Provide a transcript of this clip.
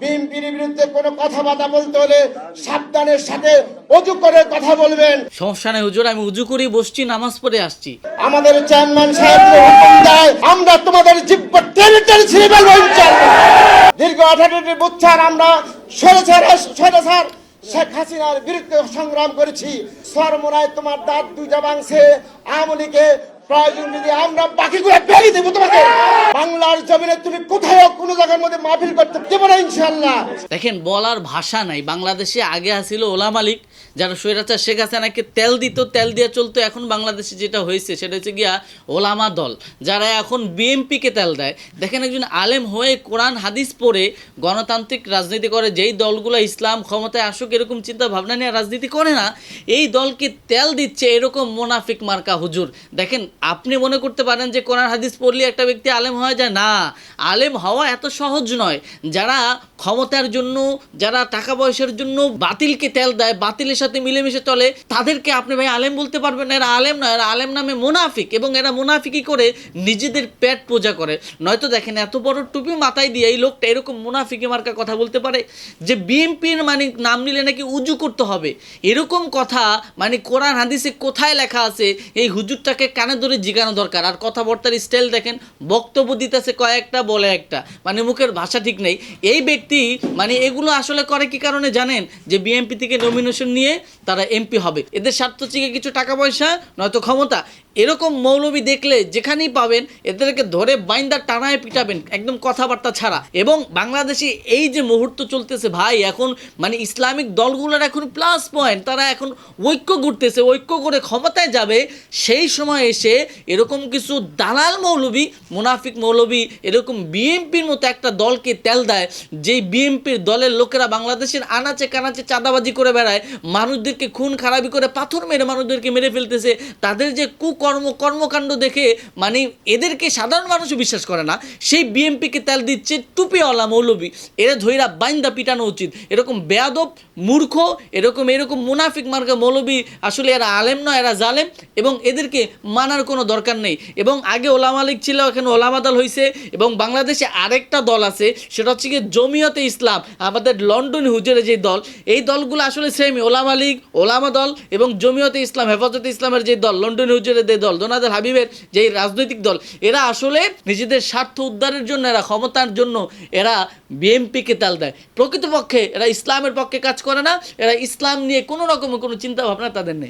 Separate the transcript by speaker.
Speaker 1: বিএনপির বিরুদ্ধে কোনো কথাবার্তা বলতে হলে সাবধানের সাথে অজু করে কথা বলবেন।
Speaker 2: সমস্যা নেই হুজুর আমি উজু করেই বসছি নামাজ পড়ে আসছি।
Speaker 1: আমাদের চেয়ারম্যান সাহেব হুকুম দেয় আমরা তোমাদের জিব্ব টেনে টেনে ছিঁড়ে ফেলব দীর্ঘ আঠারোটি বছর আমরা সরেছার সরেছার শেখ হাসিনার বিরুদ্ধে সংগ্রাম করেছি। সরমোনায় তোমার দাঁত দুইটা আমলিকে প্রয়োজন যদি আমরা বাকিগুলো বেরিয়ে দেবো তোমাকে।
Speaker 2: দেখেন, বলার ভাষা নাই। বাংলাদেশে আগে আসিল ওলা মালিক, যারা স্বৈরাচার শেখ হাসিনাকে তেল দিত, তেল দিয়ে চলতো, এখন বাংলাদেশে যেটা হয়েছে, সেটা হচ্ছে গিয়া ওলামা দল, যারা এখন বিএমপিকে তেল দেয়। দেখেন, একজন আলেম হয়ে কোরআন, হাদিস পড়ে গণতান্ত্রিক রাজনীতি করে, যেই দলগুলো ইসলাম ক্ষমতায় আসুক, এরকম চিন্তা ভাবনা নিয়ে রাজনীতি করে না, এই দলকে তেল দিচ্ছে এরকম মোনাফিক মার্কা হুজুর। দেখেন, আপনি মনে করতে পারেন যে কোরআন, হাদিস পড়লে একটা ব্যক্তি আলেম হয়ে যায়, না আলেম হওয়া এত সহজ নয়। যারা ক্ষমতার জন্য, যারা টাকা পয়সার জন্য বাতিলকে তেল দেয়, বাতিলের সাথে মিলেমিশে চলে, তাদেরকে আপনি ভাই আলেম বলতে পারবেন এরা আলেম নয়, এরা আলেম নামে মুনাফিক এবং এরা মুনাফিকি করে নিজেদের পেট পূজা করে। নয়তো দেখেন এত বড় টুপি মাথায় দিয়ে এই লোকটা এরকম মুনাফিকি মার্কা কথা বলতে পারে যে বিএনপির মানে নাম নিলে নাকি উজু করতে হবে। এরকম কথা মানে কোরআন, হাদিসে কোথায় লেখা আছে? এই হুজুরটাকে কানে ধরে জিগানো দরকার। আর কথাবার্তার স্টাইল দেখেন, বক্তব্য দিতেছে কয়েকটা বলে একটা। মানে মুখের ভাষা ঠিক নেই। এই ব্যক্তি মানে এগুলো আসলে করে কি কারণে জানেন? যে বিএনপি থেকে নমিনেশন নিয়ে তারা এমপি হবে। এদের স্বার্থ থেকে কিছু টাকা পয়সা নয়তো ক্ষমতা। এরকম মৌলবি দেখলে যেখানেই পাবেন, এদেরকে ধরে বাইন্দা টানায় পিটাবেন, একদম কথাবার্তা ছাড়া। এবং বাংলাদেশে এই যে মুহূর্ত চলতেছে ভাই, এখন মানে ইসলামিক দলগুলোর এখন প্লাস পয়েন্ট তারা এখন ঐক্য ঘুরতেছে ঐক্য করে ক্ষমতায় যাবে। সেই সময় এসে এরকম কিছু দালাল মৌলবী, মুনাফিক মৌলবী এরকম বিএনপির মতো একটা দলকে তেল দেয়, যেই বিএনপির দলের লোকেরা বাংলাদেশের আনাচে কানাচে চাঁদাবাজি করে বেড়ায়, মানুষদেরকে খুন খারাপি করে পাথর মেরে মানুষদেরকে মেরে ফেলতেছে, তাদের যে কুকর্ম, কর্মকাণ্ড দেখে মানে এদেরকে সাধারণ মানুষও বিশ্বাস করে না, সেই বিএমপিকে তেল দিচ্ছে টুপিওয়ালা মৌলবী, এরা ধৈরা বাইন্দা পিটানো উচিত। এরকম বেয়াদব, মূর্খ, এরকম এরকম মুনাফিক মার্কা মৌলবী আসলে এরা আলেম নয়, এরা জালেম, এবং এদেরকে মানার কোনো দরকার নেই। এবং আগে ওলামা মালিক ছিল, এখন ওলামাদাল হয়েছে এবং বাংলাদেশে আরেকটা দল আছে, সেটা হচ্ছে গিয়ে জমিয়তে ইসলাম, আমাদের লন্ডন হুজুরের যে দল, এই দলগুলো আসলে সেমই ওলামা লীগ, ওলামা দল এবং জমিয়তে ইসলাম, হেফাজতে ইসলামের যে দল, লন্ডন হুজুরের যে দল দোনাদের হাবিবের যে রাজনৈতিক দল, এরা আসলে নিজেদের স্বার্থ উদ্ধারের জন্য, এরা ক্ষমতার জন্য, এরা বিএমপিকে তাল দেয়। প্রকৃতপক্ষে এরা ইসলামের পক্ষে কাজ করে না, এরা ইসলাম নিয়ে কোনো রকমের কোনো চিন্তা ভাবনা তাদের নেই।